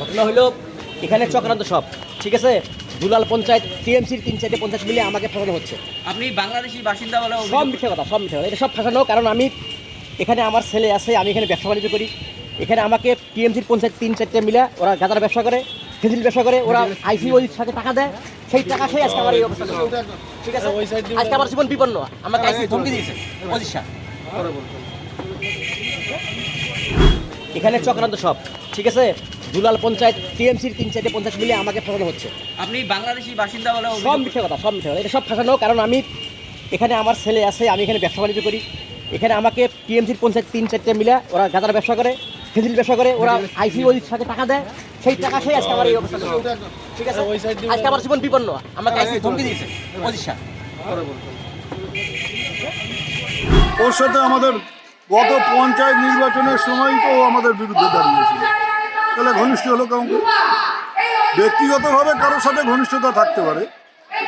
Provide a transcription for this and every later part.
ঘটনা হলো এখানে চক্রান্ত সব ঠিক আছে? দুলাল পঞ্চায়েত টিএমসির তিন চারটে পঞ্চাশ মিলে আমাকে ফাঁসানো হচ্ছে। আপনি বাংলাদেশি বাসিন্দা বলে সব মিথ্যে কথা সব মিথ্যে কথা। এটা সব ফাঁসানো কারণ আমি এখানে আমার ছেলে আছে আমি এখানে ব্যবসা বাণিজ্য করি। এখানে আমাকে টিএমসির পঞ্চায়েত তিন চারটে মিলে ওরা গাঁদার ব্যবসা করে ফেজিল ব্যবসা করে ওরা আইসি ওই সাথে টাকা দেয়। সেই টাকা খেয়ে আজকে আমার এই অবস্থা ঠিক আছে? আজকে আমার জীবন বিপন্ন। আমাকে আইসি ধমকি দিয়েছে। অজিশা এখানে চক্রান্ত সব ঠিক আছে? দুলাল পঞ্চায়েত টিএমসির তিন চারটে পঞ্চায়েত মিলে আমাকে ফাঁসানো হচ্ছে। আপনি বাংলাদেশি বাসিন্দা বলে সব মিথ্যে কথা সব মিথ্যে কথা। এটা সব ফাঁসানো কারণ আমি এখানে আমার ছেলে আছে আমি এখানে ব্যবসা বাণিজ্য করি। এখানে আমাকে টিএমসির পঞ্চায়েত তিন চারটে মিলে ওরা গাঁদার ব্যবসা করে ফেজিল ব্যবসা করে ওরা আইসি ওই সাথে টাকা দেয়। সেই টাকা খেয়ে আজকে আমার এই অবস্থা ঠিক আছে? আজকে আমার জীবন বিপন্ন। আমাকে আইসি ধমকি দিয়েছে অজিশা ওর সাথে আমাদের গত পঞ্চায়েত নির্বাচনের সময় তো আমাদের বিরুদ্ধে দাঁড়িয়েছিল। তাহলে ঘনিষ্ঠ হলো কাউকে ব্যক্তিগতভাবে কারোর সাথে ঘনিষ্ঠতা থাকতে পারে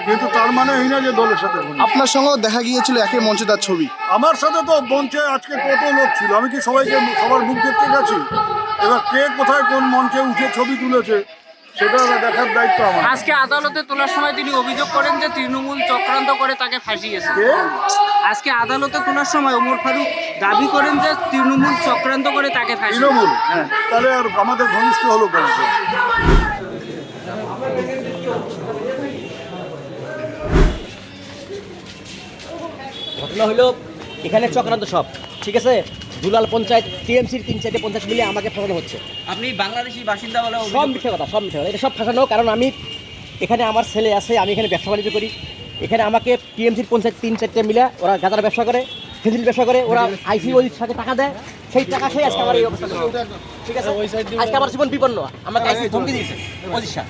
কিন্তু তার মানে এই না যে দলের সাথে আপনার সঙ্গেও দেখা গিয়েছিল একে মঞ্চে তার ছবি? আমার সাথে তো মঞ্চে আজকে কত লোক ছিল? আমি কি সবাইকে সবার মুখ দেখতে গেছি? এবার কে কোথায় কোন মঞ্চে উঠে ছবি তুলেছে? সেটা দেখার দায়িত্ব আমার। আজকে আদালতে তোলার সময় তিনি অভিযোগ করেন যে তৃণমূল চক্রান্ত করে তাকে ফাঁসিয়েছে আজকে আদালতে তোলার সময় ওমর ফারুক দাবি করেন যে তৃণমূল চক্রান্ত করে তাকে তৃণমূল? তাহলে আর আমাদের ঘনিষ্ঠ হলো কেন? ঘটনা হলো এখানে চক্রান্ত সব ঠিক আছে? দুলাল পঞ্চায়েত টিএমসির তিন চারটে পঞ্চাশ মিলে আমাকে ফাঁসানো হচ্ছে। আপনি বাংলাদেশি বাসিন্দা বলে সব মিথ্যে কথা সব মিথ্যে কথা। এটা সব ফাঁসানো কারণ আমি এখানে আমার ছেলে আছে আমি এখানে ব্যবসা বাণিজ্য করি। এখানে আমাকে টিএমসির পঞ্চায়েত তিন চারটে মিলে ওরা গাঁদার ব্যবসা করে ফেজিল ব্যবসা করে ওরা আইসি ওই সাথে টাকা দেয়। সেই টাকা খেয়ে আজকে আমার এই অবস্থা ঠিক আছে? আজকে আমার জীবন বিপন্ন। আমাকে আইসি ধমকি দিয়েছে অজিশা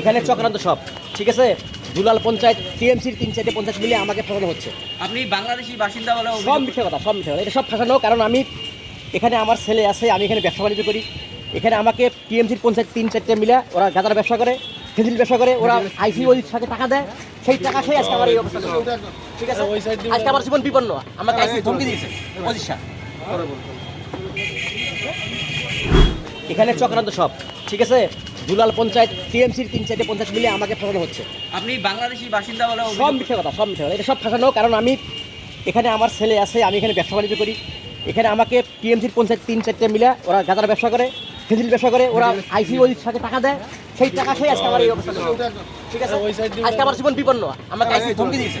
এখানে চক্রান্ত সব। ঠিক আছে? দুলাল পঞ্চায়েত টিএমসির তিন চারটে পঞ্চায়েত মিলে আমাকে ফাঁসানো হচ্ছে। আপনি বাংলাদেশি বাসিন্দা বলে সব মিথ্যে কথা সব মিথ্যে কথা। এটা সব ফাঁসানো কারণ আমি এখানে আমার ছেলে আছে আমি এখানে ব্যবসা বাণিজ্য করি। এখানে আমাকে টিএমসির পঞ্চায়েত তিন চারটে মিলে ওরা গাঁদার ব্যবসা করে ফেজিল ব্যবসা করে ওরা আইসি ওই সাথে টাকা দেয়। সেই টাকা খেয়ে আজকে আমার এই অবস্থা ঠিক আছে? আজকে আমার জীবন বিপন্ন। আমাকে আইসি ধমকি দিয়েছে অজিশা এখানে চক্রান্ত সব ঠিক আছে? দুলাল পঞ্চায়েত টিএমসির তিন চারটে পঞ্চাশ মিলে আমাকে ফাঁসানো হচ্ছে। আপনি বাংলাদেশি বাসিন্দা বলে সব মিথ্যে কথা সব মিথ্যে কথা। এটা সব ফাঁসানো কারণ আমি এখানে আমার ছেলে আছে আমি এখানে ব্যবসা বাণিজ্য করি। এখানে আমাকে টিএমসির পঞ্চায়েত তিন চারটে মিলে ওরা গাঁদার ব্যবসা করে ফেজিল ব্যবসা করে ওরা আইসি ওই সাথে টাকা দেয়। সেই টাকা খেয়ে আজকে আমার এই অবস্থা ঠিক আছে? আজকে আমার জীবন বিপন্ন। আমাকে আইসি ধমকি দিয়েছে